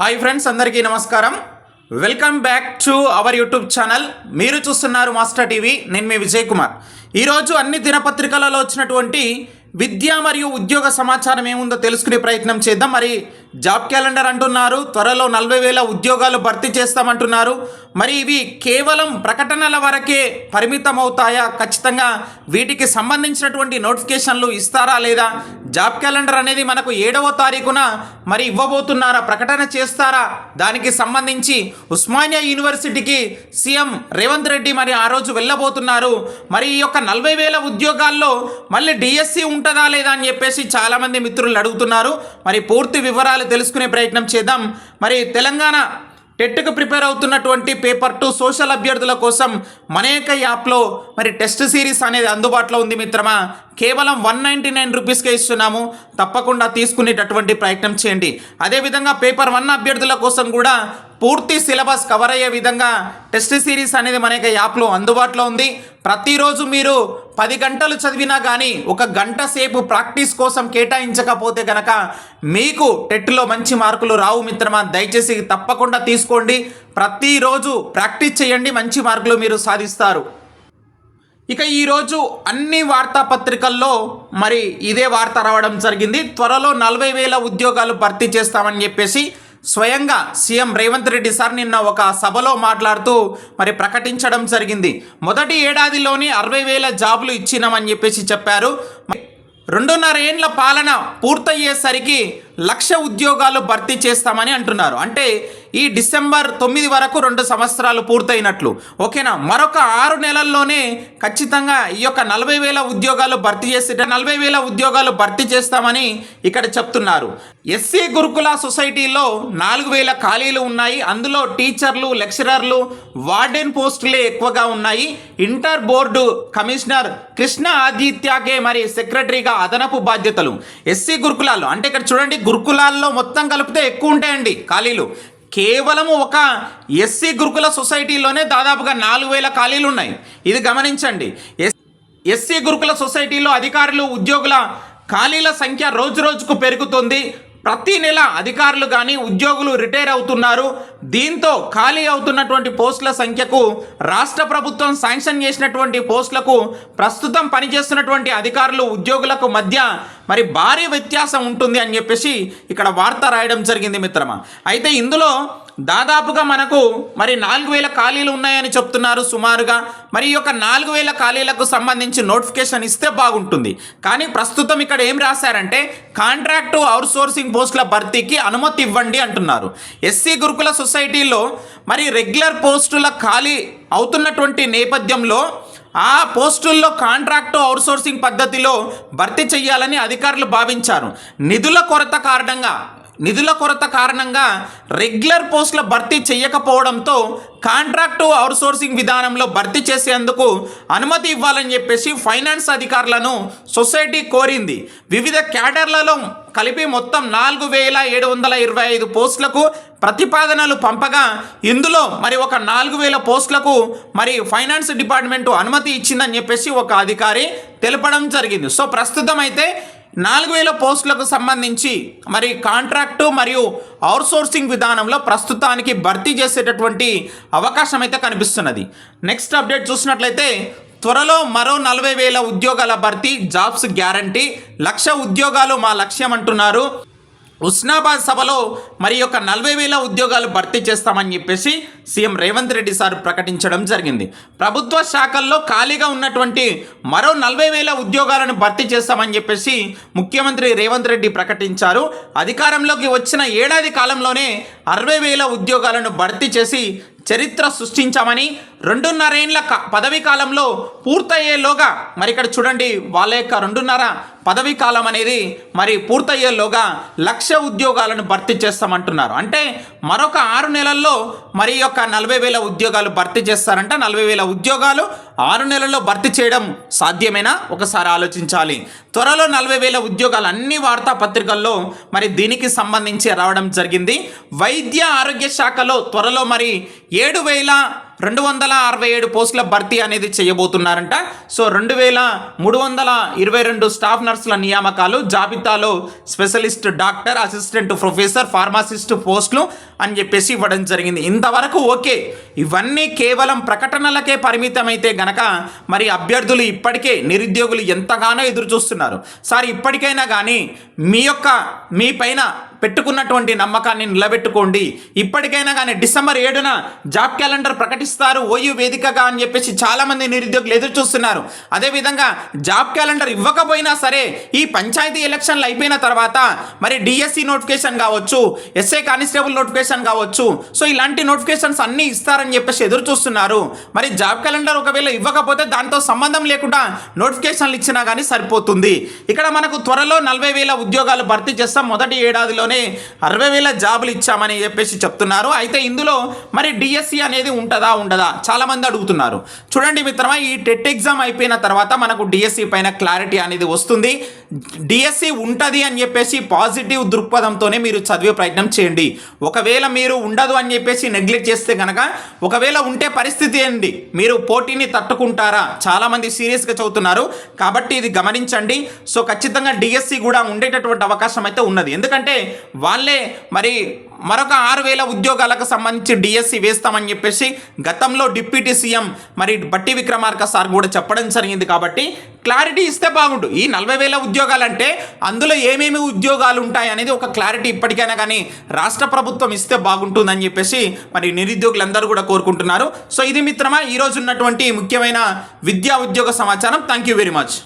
Hi friends అందరికీ నమస్కారం. Welcome back to our YouTube channel మీరు చూస్తున్నారు మాస్టర్ టీవీ నేను మీ విజయ్ కుమార్. ఈరోజు అన్ని దినపత్రికలలో వచ్చినటువంటి విద్య మరియు ఉద్యోగ సమాచారం ఏముందో తెలుసుకునే ప్రయత్నం చేద్దాం. మరి జాబ్ క్యాలెండర్ అంటున్నారు. త్వరలో నలభై వేల ఉద్యోగాలు భర్తీ చేస్తామంటున్నారు. మరి ఇవి కేవలం ప్రకటనల వరకే పరిమితం అవుతాయా ఖచ్చితంగా వీటికి సంబంధించినటువంటి నోటిఫికేషన్లు ఇస్తారా లేదా? జాబ్ క్యాలెండర్ అనేది మనకు ఏడవ తారీఖున మరి ఇవ్వబోతున్నారా? ప్రకటన చేస్తారా? దానికి సంబంధించి ఉస్మానియా యూనివర్సిటీకి సీఎం రేవంత్ రెడ్డి మరి ఆ రోజు వెళ్ళబోతున్నారు. మరి ఈ యొక్క నలభై వేల ఉద్యోగాల్లో మళ్ళీ డిఎస్సి ఉంటుందా లేదా అని చెప్పేసి చాలామంది మిత్రులు అడుగుతున్నారు. మరి పూర్తి వివరాలు తెలుసుకునే ప్రయత్నం చేద్దాం. మరి తెలంగాణ టెట్కు ప్రిపేర్ అవుతున్నటువంటి పేపర్ టు సోషల్ అభ్యర్థుల కోసం మనేక యాప్లో మరి టెస్ట్ సిరీస్ అనేది అందుబాటులో ఉంది మిత్రమా? కేవలం వన్ నైంటీ నైన్ రూపీస్కే ఇస్తున్నాము. తప్పకుండా తీసుకునేటటువంటి ప్రయత్నం చేయండి. అదేవిధంగా పేపర్ వన్ అభ్యర్థుల కోసం కూడా పూర్తి సిలబస్ కవర్ అయ్యే విధంగా టెస్ట్ సిరీస్ అనేది మన యొక్క యాప్లో అందుబాటులో ఉంది. ప్రతిరోజు మీరు పది గంటలు చదివినా కానీ ఒక గంట సేపు ప్రాక్టీస్ కోసం కేటాయించకపోతే కనుక మీకు టెట్లో మంచి మార్కులు రావు మిత్రమా. దయచేసి తప్పకుండా తీసుకోండి. ప్రతిరోజు ప్రాక్టీస్ చేయండి. మంచి మార్కులు మీరు సాధిస్తారు. ఇక ఈరోజు అన్ని వార్తాపత్రికల్లో మరి ఇదే వార్త రావడం జరిగింది. త్వరలో నలభై వేల ఉద్యోగాలు భర్తీ చేస్తామని చెప్పేసి స్వయంగా సీఎం రేవంత్ రెడ్డి సార్ నిన్న ఒక సభలో మాట్లాడుతూ మరి ప్రకటించడం జరిగింది. మొదటి ఏడాదిలోనే అరవై వేల జాబులు ఇచ్చినామని చెప్పేసి చెప్పారు. రెండున్నర ఏండ్ల పాలన పూర్తయ్యేసరికి లక్ష ఉద్యోగాలు భర్తీ చేస్తామని అంటున్నారు. అంటే ఈ డిసెంబర్ తొమ్మిది వరకు రెండు సంవత్సరాలు పూర్తయినట్లు. ఓకేనా? మరొక ఆరు నెలల్లోనే ఖచ్చితంగా ఈ యొక్క నలభై వేల ఉద్యోగాలు భర్తీ చేసి నలభై వేల ఉద్యోగాలు భర్తీ చేస్తామని ఇక్కడ చెప్తున్నారు. ఎస్సీ గురుకుల సొసైటీలో నాలుగు వేల ఖాళీలు ఉన్నాయి. అందులో టీచర్లు లెక్చరర్లు వార్డెన్ పోస్టులే ఎక్కువగా ఉన్నాయి. ఇంటర్ బోర్డు కమిషనర్ కృష్ణ ఆదిత్యకే మరి సెక్రటరీగా అదనపు బాధ్యతలు. ఎస్సీ గురుకులాలు అంటే ఇక్కడ చూడండి గురుకులాల్లో మొత్తం కలిపితే ఎక్కువ ఉంటాయండి ఖాళీలు. కేవలం ఒక ఎస్సీ గురుకుల సొసైటీలోనే దాదాపుగా నాలుగు వేల ఖాళీలు ఉన్నాయి. ఇది గమనించండి. ఎస్ ఎస్సీ గురుకుల సొసైటీలో అధికారులు ఉద్యోగుల ఖాళీల సంఖ్య రోజు రోజుకు పెరుగుతుంది. ప్రతి నెల అధికారులు కానీ ఉద్యోగులు రిటైర్ అవుతున్నారు. దీంతో ఖాళీ అవుతున్నటువంటి పోస్టుల సంఖ్యకు రాష్ట్ర ప్రభుత్వం శాంక్షన్ చేసినటువంటి పోస్టులకు ప్రస్తుతం పనిచేస్తున్నటువంటి అధికారులు ఉద్యోగులకు మధ్య మరి భారీ వ్యత్యాసం ఉంటుంది అని చెప్పేసి ఇక్కడ వార్త రాయడం జరిగింది మిత్రమా. అయితే ఇందులో దాదాపుగా మనకు మరి నాలుగు వేల ఖాళీలు ఉన్నాయని చెప్తున్నారు సుమారుగా. మరి ఈ యొక్క నాలుగు వేల ఖాళీలకు సంబంధించి నోటిఫికేషన్ ఇస్తే బాగుంటుంది. కానీ ప్రస్తుతం ఇక్కడ ఏం రాశారంటే కాంట్రాక్టు అవుట్సోర్సింగ్ పోస్టుల భర్తీకి అనుమతి ఇవ్వండి అంటున్నారు. ఎస్సీ గురుకుల సొసైటీలో మరి రెగ్యులర్ పోస్టుల ఖాళీ అవుతున్నటువంటి నేపథ్యంలో ఆ పోస్టుల్లో కాంట్రాక్టు అవుట్సోర్సింగ్ పద్ధతిలో భర్తీ చేయాలని అధికారులు భావించారు. నిధుల కొరత కారణంగా నిధుల కొరత కారణంగా రెగ్యులర్ పోస్టుల భర్తీ చేయకపోవడంతో కాంట్రాక్టు అవుట్సోర్సింగ్ విధానంలో భర్తీ చేసేందుకు అనుమతి ఇవ్వాలని చెప్పేసి ఫైనాన్స్ అధికారులను సొసైటీ కోరింది. వివిధ క్యాడర్లలో కలిపి మొత్తం నాలుగు వేల ఏడు వందల ఇరవై ఐదు పోస్టులకు ప్రతిపాదనలు పంపగా ఇందులో మరి ఒక నాలుగు వేల పోస్టులకు మరి ఫైనాన్స్ డిపార్ట్మెంటు అనుమతి ఇచ్చిందని చెప్పేసి ఒక అధికారి తెలపడం జరిగింది. సో ప్రస్తుతం అయితే నాలుగు వేల పోస్టులకు సంబంధించి మరి కాంట్రాక్టు మరియు అవుట్సోర్సింగ్ విధానంలో ప్రస్తుతానికి భర్తీ చేసేటటువంటి అవకాశం అయితే కనిపిస్తున్నది. నెక్స్ట్ అప్డేట్ చూసినట్లయితే త్వరలో మరో నలభై వేల ఉద్యోగాల భర్తీ జాబ్స్ గ్యారంటీ లక్ష ఉద్యోగాలు మా లక్ష్యం అంటున్నారు. ఉస్నాబాద్ సభలో మరి యొక్క నలభై వేల ఉద్యోగాలు భర్తీ చేస్తామని చెప్పేసి సీఎం రేవంత్ రెడ్డి సార్ ప్రకటించడం జరిగింది. ప్రభుత్వ శాఖల్లో ఖాళీగా ఉన్నటువంటి మరో నలభై వేల ఉద్యోగాలను భర్తీ చేస్తామని చెప్పేసి ముఖ్యమంత్రి రేవంత్ రెడ్డి ప్రకటించారు. అధికారంలోకి వచ్చిన ఏడాది కాలంలోనే అరవై వేల ఉద్యోగాలను భర్తీ చేసి చరిత్ర సృష్టించామని రెండున్నరేండ్ల క పదవీ కాలంలో పూర్తయ్యేలోగా మరి ఇక్కడ చూడండి వాళ్ళ యొక్క రెండున్నర పదవీ కాలం అనేది మరి పూర్తయ్యేలోగా లక్ష ఉద్యోగాలను భర్తీ చేస్తామంటున్నారు. అంటే మరొక ఆరు నెలల్లో మరి యొక్క నలభై వేల ఉద్యోగాలు భర్తీ చేస్తారంట. నలభై వేల ఉద్యోగాలు ఆరు నెలల్లో భర్తీ చేయడం సాధ్యమేనా? ఒకసారి ఆలోచించాలి. త్వరలో నలభై వేల ఉద్యోగాలు అన్ని వార్తాపత్రికల్లో మరి దీనికి సంబంధించి రావడం జరిగింది. వైద్య ఆరోగ్య శాఖలో త్వరలో మరి ఏడు వేల రెండు వందల అరవై ఏడు పోస్టుల భర్తీ అనేది చేయబోతున్నారంట. సో రెండు వేల మూడు వందల ఇరవై రెండు స్టాఫ్ నర్సుల నియామకాలు జాబితాలో specialist doctor assistant professor pharmacist పోస్టులు అని చెప్పేసి ఇవ్వడం జరిగింది. ఇంతవరకు ఓకే. ఇవన్నీ కేవలం ప్రకటనలకే పరిమితమైతే గనక మరి అభ్యర్థులు ఇప్పటికే నిరుద్యోగులు ఎంతగానో ఎదురు చూస్తున్నారు సార్ ఇప్పటికైనా కానీ మీ యొక్క మీ పైన పెట్టుకున్నటువంటి నమ్మకాన్ని నిలబెట్టుకోండి. ఇప్పటికైనా కానీ డిసెంబర్ ఏడున జాబ్ క్యాలెండర్ ప్రకటిస్తారు. ఓయూ వేదికగా అని చెప్పేసి చాలామంది నిరుద్యోగులు ఎదురు చూస్తున్నారు. అదేవిధంగా జాబ్ క్యాలెండర్ ఇవ్వకపోయినా సరే ఈ పంచాయతీ ఎలక్షన్లు అయిపోయిన తర్వాత మరి డిఎస్సి నోటిఫికేషన్ కావచ్చు ఎస్ఐ కానిస్టేబుల్ నోటిఫికేషన్ కావచ్చు సో ఇలాంటి నోటిఫికేషన్స్ అన్నీ ఇస్తారని చెప్పేసి ఎదురు చూస్తున్నారు. మరి జాబ్ క్యాలెండర్ ఒకవేళ ఇవ్వకపోతే దాంతో సంబంధం లేకుండా నోటిఫికేషన్లు ఇచ్చినా కానీ సరిపోతుంది. ఇక్కడ మనకు త్వరలో నలభై వేల ఉద్యోగాలు భర్తీ చేస్తాం. మొదటి ఏడాదిలో ఏడాదిలోనే అరవై వేల జాబులు ఇచ్చామని చెప్పేసి చెప్తున్నారు. అయితే ఇందులో మరి డిఎస్సి అనేది ఉంటుందా ఉండదా? చాలామంది అడుగుతున్నారు. చూడండి మిత్రమా ఈ టెట్ ఎగ్జామ్ అయిపోయిన తర్వాత మనకు డిఎస్సి పైన క్లారిటీ అనేది వస్తుంది. డిఎస్సి ఉంటుంది అని చెప్పేసి పాజిటివ్ దృక్పథంతోనే మీరు చదివే ప్రయత్నం చేయండి. ఒకవేళ మీరు ఉండదు అని చెప్పేసి నెగ్లెక్ట్ చేస్తే కనుక ఒకవేళ ఉంటే పరిస్థితి ఏంటి మీరు పోటీని తట్టుకుంటారా? చాలామంది సీరియస్గా చదువుతున్నారు. కాబట్టి ఇది గమనించండి. సో ఖచ్చితంగా డిఎస్సి కూడా ఉండేటటువంటి అవకాశం అయితే ఉన్నది. ఎందుకంటే వాళ్ళే మరి మరొక ఆరు వేల ఉద్యోగాలకు సంబంధించి డిఎస్సి వేస్తామని చెప్పేసి గతంలో డిప్యూటీ సీఎం మరి బట్టి విక్రమార్క సార్ కూడా చెప్పడం జరిగింది కాబట్టి క్లారిటీ ఇస్తే బాగుండు. ఈ నలభై వేల ఉద్యోగాలంటే అందులో ఏమేమి ఉద్యోగాలు ఉంటాయి అనేది ఒక క్లారిటీ ఇప్పటికైనా కానీ రాష్ట్ర ప్రభుత్వం ఇస్తే బాగుంటుందని చెప్పేసి మరి నిరుద్యోగులందరూ కూడా కోరుకుంటున్నారు. సో ఇది మిత్రమా ఈరోజు ఉన్నటువంటి ముఖ్యమైన విద్యా ఉద్యోగ సమాచారం. Thank you very much